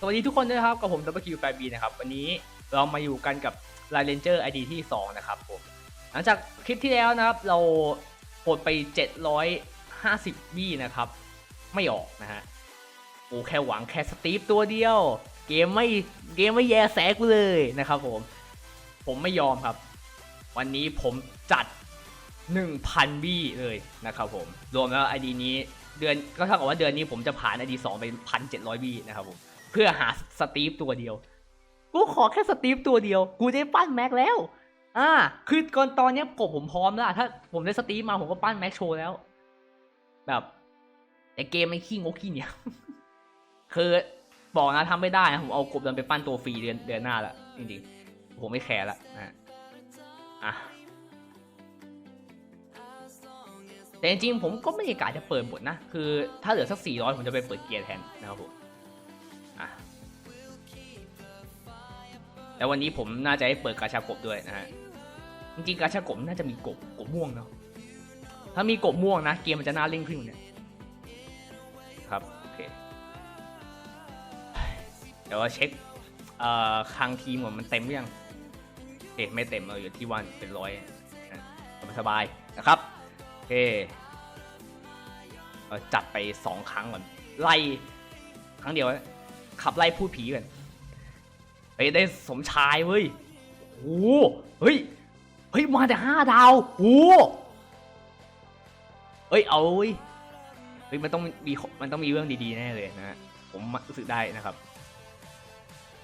สวัสดีทุกคนด้วยนะครับ กับผม WQ 8 B นะครับ วันนี้เรามาอยู่กันกับ l i n Ranger ID ที่ 2 นะครับผม หลังจากคลิปที่แล้วนะครับ เรากดไป 750บี้นะครับ ไม่ออกนะฮะโอ้แค่หวังแค่สตีฟตัวเดียว เกมไม่เกมไม่แย่แสกูเลยนะครับผม ผมไม่ยอมครับ วันนี้ผมจัด 1,000 บี้เลยนะครับผม รวมแล้ว ID นี้เดือนก็เท่ากับว่าเดือนนี้ผมจะผ่าน ID 2ไป 1,700บี้นะครับผม พื่อหาสตีฟตัวเดียว กูขอแค่สตีฟตัวเดียว กูได้ปั้นแม็กแล้ว อ่า คือก่อนตอนเนี้ยผมผมพร้อมแล้วถ้าผมได้สตีฟมาผมก็ปั้นแม็กโชว์แล้ว แบบ แต่เกมไม่ขี้งกขี้เนียคือบอกนะทำไม่ได้นะผมเอากบเดินไปปั้นตัวฟรีเดือนเดือนหน้าละจริงๆ ผมไม่แคร์ละนะอะแต่จริงๆผมก็ไม่ได้กะจะเปิดหมดนะ คือถ้าเหลือสัก 400 ผมจะไปเปิดเกียร์แทนนะครับผม แล้ววันนี้ผมน่าจะให้เปิดกาชากบด้วยนะฮะ จริงๆกาชากบน่าจะมีกบกบม่วงเนาะ ถ้ามีกบม่วงนะ เกมมันจะน่าเล่นขึ้นกว่าเนี่ย ครับ โอเค เดี๋ยวเราเช็คเอ่อคลังทีมก่อนมันเต็มหรือยัง เอ๊ะไม่เต็มเราอยู่ที่วันเป็นร้อยนะสบายๆนะครับ โอเคเราจัดไปสองครั้งก่อน ไล่ครั้งเดียวนะขับไล่พูดผีกัน ไปได้สมชายเว้ยโอ้โหเฮ้ย เฮ้ย มาแต่ห้าดาวโอ้โหเฮ้ย เอาเว้ย เฮ้ย มันต้องมี มันต้องมีเรื่องดีๆ แน่เลยนะฮะผมรู้สึกได้นะครับ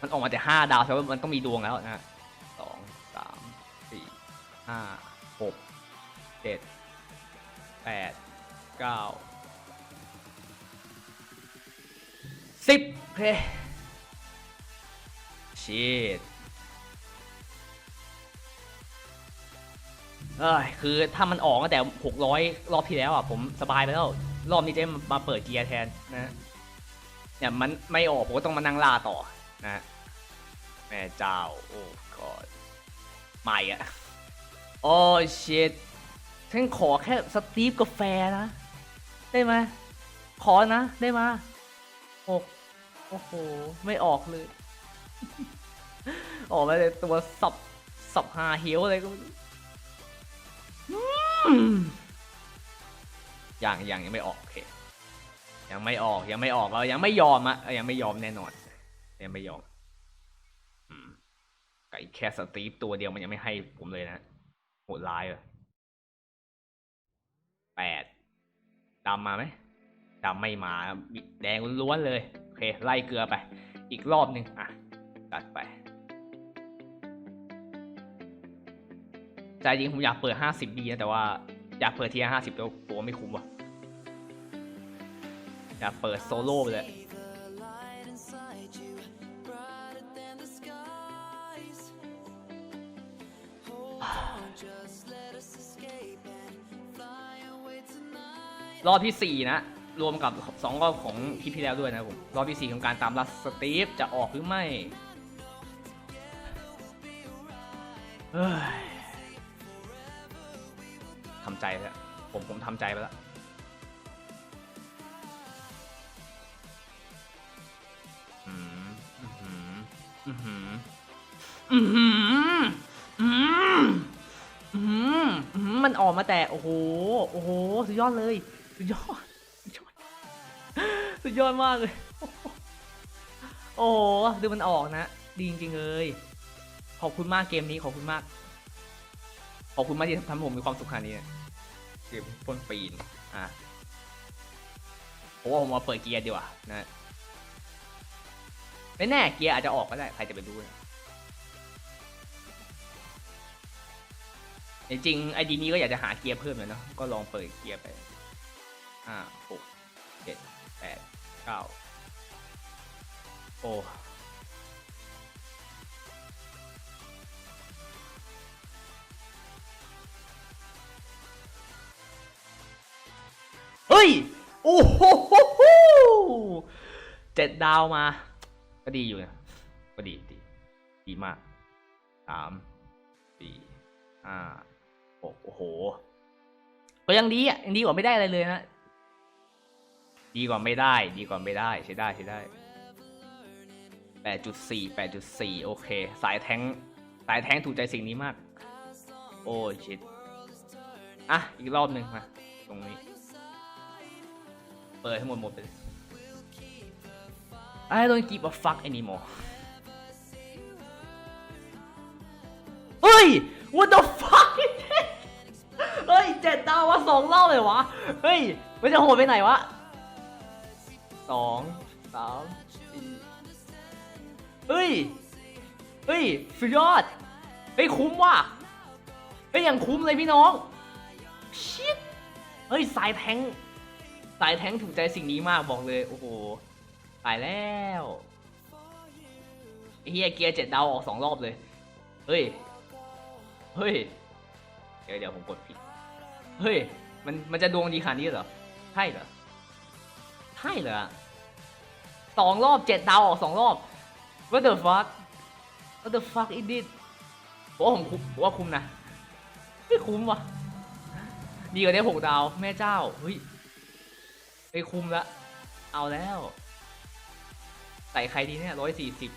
มันออกมาแต่ห้าดาวแสดงว่ามันต้องมีดวงแล้วนะฮะสองสามสี่ห้าหกเจ็ดแปดเก้าสิบโอเค ชีตเอ้ยคือถ้ามันออกตั้งแต่หกร้อยรอบที่แล้วอะผมสบายไปแล้ว รอบนี้เจะมาเปิดเกียร์แทนนะเนี่ยมันไม่ออกผมก็ต้องมานั่งล่าต่อนะแม่เจ้า โอ้กอดใหม่อะโอ้ชิตฉันขอแค่สตีฟกาแฟนะ ได้ไหมขอนะ ได้ไหมหกโอ้โห ไม่ออกเลย ออกมาเลยตัวสับสับหาเหียวอะไรก็ไม่รู้อืมยังยังยังไม่ออกโอเคยังไม่ออกยังไม่ออกเรายังไม่ยอมอะยังไม่ยอมแน่นอน ยังไม่ยอมอืมไก่แค่สตีฟตัวเดียวมันยังไม่ให้ผมเลยนะโหดร้ายเลยแปดดำมาไหมดำไม่มาแดงล้วนเลย โอเค ไล่เกลือไป อีกรอบหนึ่งอะตัดไป จจริงผมอยากเปิดห้าสิบดีนะแต่ว่าอยากเปิดทีละห้าสิบตัวตัวไม่คุ้มว่ะ อยากเปิดโซโล่ไปเลยรอบที่ 4 นะ รวมกับ 2 รอบของคลิปที่แล้วด้วยนะผม รอบที่ 4 ของการตามล่าสตีฟจะออกหรือไม่เฮ้ย ทำใจแล้วผมผมทำใจไปแล้วอืมอืมอืมอืมอืมอืมมันออกมาแต่โอ้โหโอ้โหสุดยอดเลยสุดยอดสุดยอดสุดยอดมากเลย โอ้โหดูมันออกนะ ดีจริงเลยขอบคุณมากเกมนี้ขอบคุณมากขอบคุณมากที่ทำให้ผมมีความสุขขนาดนี้ เกมพ่นปีน อะผมว่าผมมาเปิดเกียร์ดีกว่านะไม่แน่เกียร์อาจจะออกก็ได้ ใครจะไปรู้นะจริงไอดีนี้ก็อยากจะหาเกียร์เพิ่มเลยเนาะก็ลองเปิดเกียร์ไปห้าหกเจ็ดแปดเก้าโอ้ เฮ้ย โอ้โหเจ็ดดาวมา ก็ดีอยู่นะก็ดีดีดีมากสามสี่ห้าหกโอ้โห ก็ยังดีอะยังดีกว่าไม่ได้อะไรเลยนะดีกว่าไม่ได้ ดีกว่าไม่ได้ใช้ได้ใช้ได้8.4 8.4โอเค สายแทงสายแทงถูกใจสิ่งนี้มาก โอ้ชิดอะ อีกรอบหนึ่งมา ตรงนี้ เปิดให้หมดหมดไปเลย I don't give a fuck anymore เฮ้ย what the fuck เฮ้ยเจ็ดดาวมาสองรอบเลยวะ เฮ้ย มันจะโหดไปไหนวะสองสามสี่เฮ้ย เฮ้ย สุดยอด เฮ้ย คุ้มว่ะ เฮ้ย อย่างคุ้มเลยพี่น้องชิดเฮ้ย สายแทง สายแท้งถูกใจสิ่งนี้มากบอกเลย โอ้โหตายแล้วไอ้เฮียเกียร์เจ็ดดาวออกสองรอบเลย เฮ้ย เฮ้ย เดี๋ยวเดี๋ยวผมกดผิด เฮ้ย มันมันจะดวงดีขนาดนี้เหรอ ใช่เหรอ ใช่เหรอสองรอบเจ็ดดาวออกสองรอบ What the fuck What the fuck is this ผมว่าผมคุ้มผมว่าคุ้มนะ ไม่คุ้มวะดีกว่าได้หกดาว แม่เจ้า เฮ้ย ไปคุ้มละ เอาแล้ว ใส่ใครดีเนี่ยร้อยสี่สิบ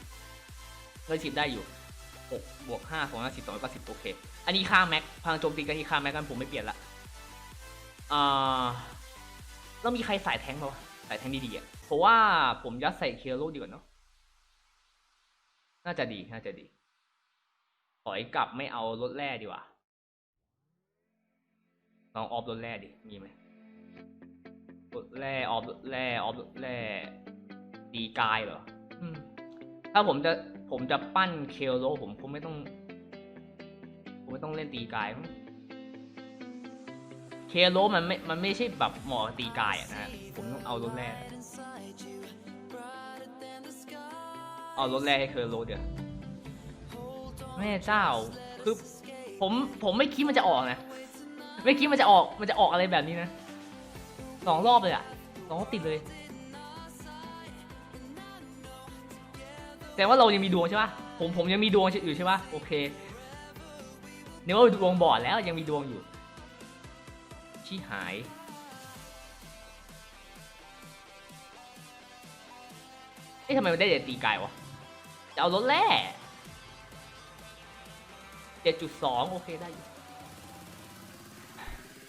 ร้อยสิบได้อยู่หกบวกห้าสองร้อยสิบสองร้อยแปดสิบโอเค อันนี้ค่าแม็กพลังโจมตีกันที่ค่าแม็กกันผมไม่เปลี่ยนละอ่าแล้วมีใครสายแทงค์ไหมวะสายแทงดีๆอะเพราะว่าผมยัดใส่เคโรดีกว่าเนาะน่าจะดีน่าจะดีถอยกลับไม่เอารถแร่ดีกว่าลองออฟรถแร่ดิมีไหม แร่ออฟรถแร่ออฟรถแร่ดีกายเหรออืมถ้าผมจะผมจะปั้นเคลโลผมคงไม่ต้อง ผมไม่ต้องเล่นตีกายมั้งเคโลมันไม่ มันไม่ใช่แบบเหมาะกับตีกายอะนะผมต้องเอารถแร่เอารถแร่ให้เคลโลเดี๋ยวแม่เจ้า คือผมผมไม่คิดมันจะออกนะ ไม่คิดมันจะออกมันจะออกอะไรแบบนี้นะ สองรอบเลยอะสองรอบติดเลย แต่ว่าเรายังมีดวงใช่ปะผมผมยังมีดวงอยู่ใช่ปะโอเคเนี่ยว่าดวงบอดแล้วยังมีดวงอยู่ ชี้หายเอ๊ะทำไมมันได้แต่ตีไกายวะจะเอารถแร่เจ็ดจุดสองโอเคได้อยู่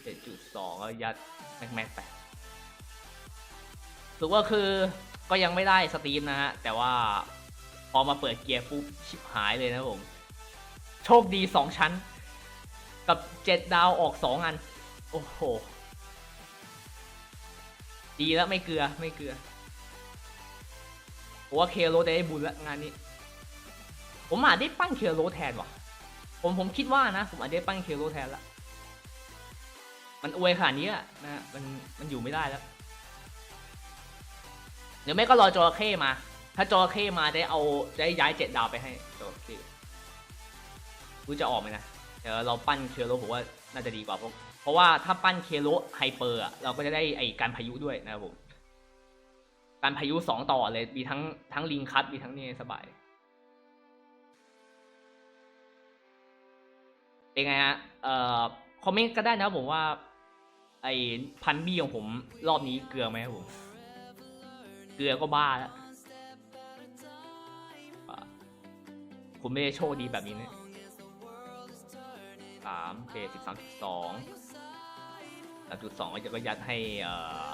เจ็ดจุดสองยัดแม็กแม็กไป ถือว่าคือก็ยังไม่ได้สตรีมนะฮะ แต่ว่าพอมาเปิดเกียร์ปุ๊บชิบหายเลยนะผม โชคดีสองชั้น กับเจ็ดดาวออกสองอัน โอ้โห ดีแล้วไม่เกลือไม่เกลือผมว่าเคโรจะได้บุญล้วงานนี้ ผมอาจได้ปั้นเคโรแทนว่ะ ผมผมคิดว่านะ ผมอาจได้ปั้นเคโรแทนละ มันอวยขนาดนี้นะมันมันอยู่ไม่ได้แล้ว เดี๋ยวแม่ก็รอจระเข้มา ถ้าจระเข้มาได้เอาได้ย้ายเจ็ดดาวไปให้จระเข้รู้จะออกไหมนะเดี๋ยวเราปั้นเคโรผมว่าน่าจะดีกว่าเพราะเพราะว่าถ้าปั้นเคโรไฮเปอร์อะเราก็จะได้ไอการพายุด้วยนะครับผมการพายุสองต่อเลยมีทั้งทั้งลิงคัตมีทั้งนี่สบายเป็นไงฮะเอ่อคอมเมนต์ก็ได้นะผมว่าไอ้พันบี้ของผมรอบนี้เกลือไหมครับผม เกลือก็บ้าแล้วคุณไม่ได้โชคดีแบบนี้นะสามเคสิบสามสิบสองสามจุดสองก็จะก็ยัดให้เอ่อ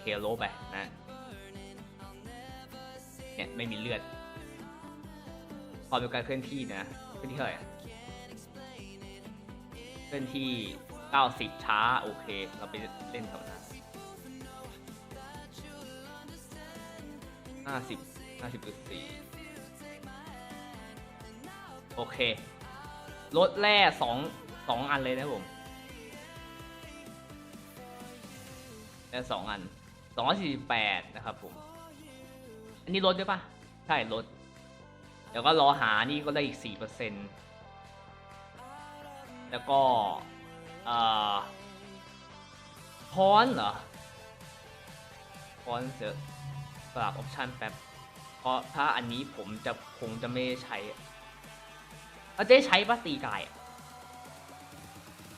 เคโลไปนะ เนี่ยไม่มีเลือดความเป็นการเคลื่อนที่นะเคลื่อนที่เท่าไหร่เคลื่อนที่90ช้า โอเค เราไปเล่น แถวนั้น50 50.4โอเคลดแร่สองสองอันเลยนะผมแร่สองอัน248นะครับผม อันนี้ลดด้วยปะใช่ลดเดี๋ยวก็รอหานี่ก็ได้อีก4%แล้วก็เอ่อพอนเหรอพอนเสร็จ สลับออปชันแป๊บ เพราะถ้าอันนี้ผมจะคงจะไม่ใช้เอาจะใช้ปะตีกาย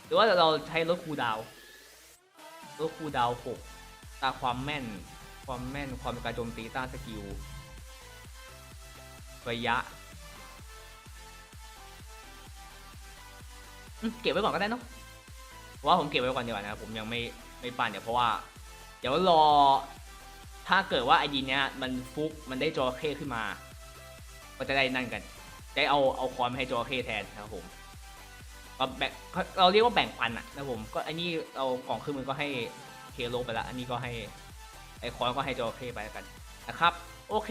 หรือว่าเราใช้ลดคูดาวลดคูดาวหกตาความแม่น ความแม่น ความการโจมตีต้านสกิล ระยะ เก็บไว้ก่อนก็ได้เนาะว่าผมเก็บไว้ก่อนดีกว่านะผมยังไม่ไม่ปั่นเดี๋ยวเพราะว่า เดี๋ยวรอ ถ้าเกิดว่าไอดีเนี้ยมันฟุกมันได้จอเคขึ้นมา ก็จะได้นั่นกัน ได้เอาเอาคอนมาให้จอเคแทนนะครับผมก็แบ่งเราเรียกว่าแบ่งปันอะนะครับผมก็อันนี้เอากล่องขึ้นมือก็ให้เคโลไปละ อันนี้ก็ให้ไอคอนก็ให้จอเคไปแล้วกันนะครับ โอเค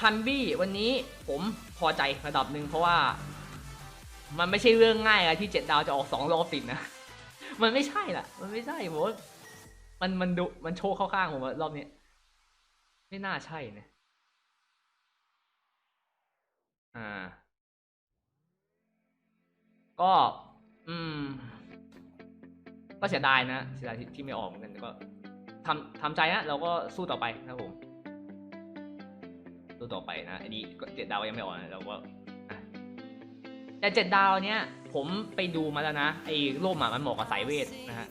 ฮันบี้วันนี้ผมพอใจระดับหนึ่งเพราะว่า มันไม่ใช่เรื่องง่ายอะที่เจ็ดดาวจะออกสองรอบติดนะ มันไม่ใช่ล่ะ มันไม่ใช่ผมว่ามันมันดุมันโชว์เข้าข้างผมว่ารอบนี้ ไม่น่าใช่นะอ่า ก็ อืม ก็เสียดายนะเสียดายที่ที่ไม่ออกเหมือนกันก็ทำทำใจนะเราก็สู้ต่อไปนะครับผมสู้ต่อไปนะอันนี้เจ็ดดาวยังไม่ออกนะเราก็แต่เจ็ดดาวเนี้ยผมไปดูมาแล้วนะไอ้โล่มอะมันเหมาะกับสายเวทนะฮะ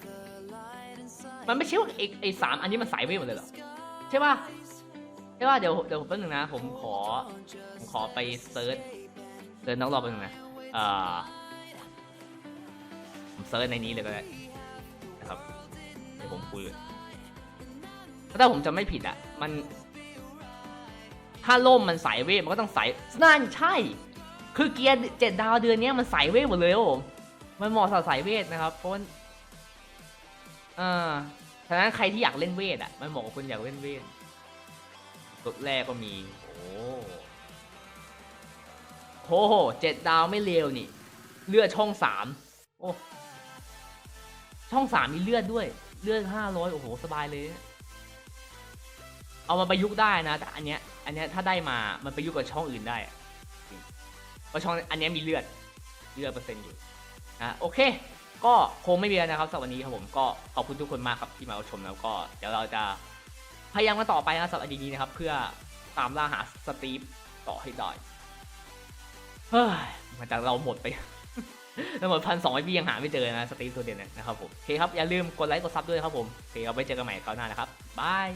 มันไม่ใช่ว่าไอ้ไอ้สามอันนี้มันสายเวทหมดเลยเหรอใช่ป่ะ ใช่ป่ะเดี๋ยวเดี๋ยวผมแป๊บนึงนะ ผมขอผมขอไปเซิร์ชเซิร์ชน้องรอบแป๊บนึงนะเอ่อผมเซิร์ชในนี้เลยก็ได้นะครับเดี๋ยวผมคุยถ้าผมจะไม่ผิดอะ มัน ถ้าล่มมันสายเวทมันก็ต้องสายนั่นใช่ คือเกียร์เจ็ดดาวเดือนนี้มันสายเวทหมดเลยครับผมมันเหมาะสำหรับสายเวทนะครับ เพราะว่าอ่าฉะนั้นใครที่อยากเล่นเวทอะ มันเหมาะกับคนอยากเล่นเวท รถแรกก็มี โอ้โหเจ็ดดาวไม่เลวนี่ เลือดช่องสามโอ้ ช่องสามมีเลือดด้วย เลือดห้าร้อยโอ้โห สบายเลย เอามาประยุกต์ได้นะแต่อันเนี้ย อันเนี้ยถ้าได้มา มันประยุกต์กับช่องอื่นได้เพราะช่องอันเนี้ยมีเลือด เลือดเปอร์เซ็นต์อยู่นะโอเค ก็คงไม่มีแล้วนะครับสำหรับวันนี้ครับผม ก็ขอบคุณทุกคนมากครับที่มาชมแล้วก็เดี๋ยวเราจะ พยายามกันต่อไปนะสำหรับอดีนี้นะครับ เพื่อตามล่าหาสตีฟต่อให้ได้เฮ้ยมันจากเราหมดไปเราหมดพันสองพี่ยังหาไม่เจอนะสตีฟตัวเด่นนะครับผมโอเคครับ อย่าลืมกดไลค์กดซับด้วยครับผมโอเคเอาไปเจอกันใหม่คราวหน้านะครับบาย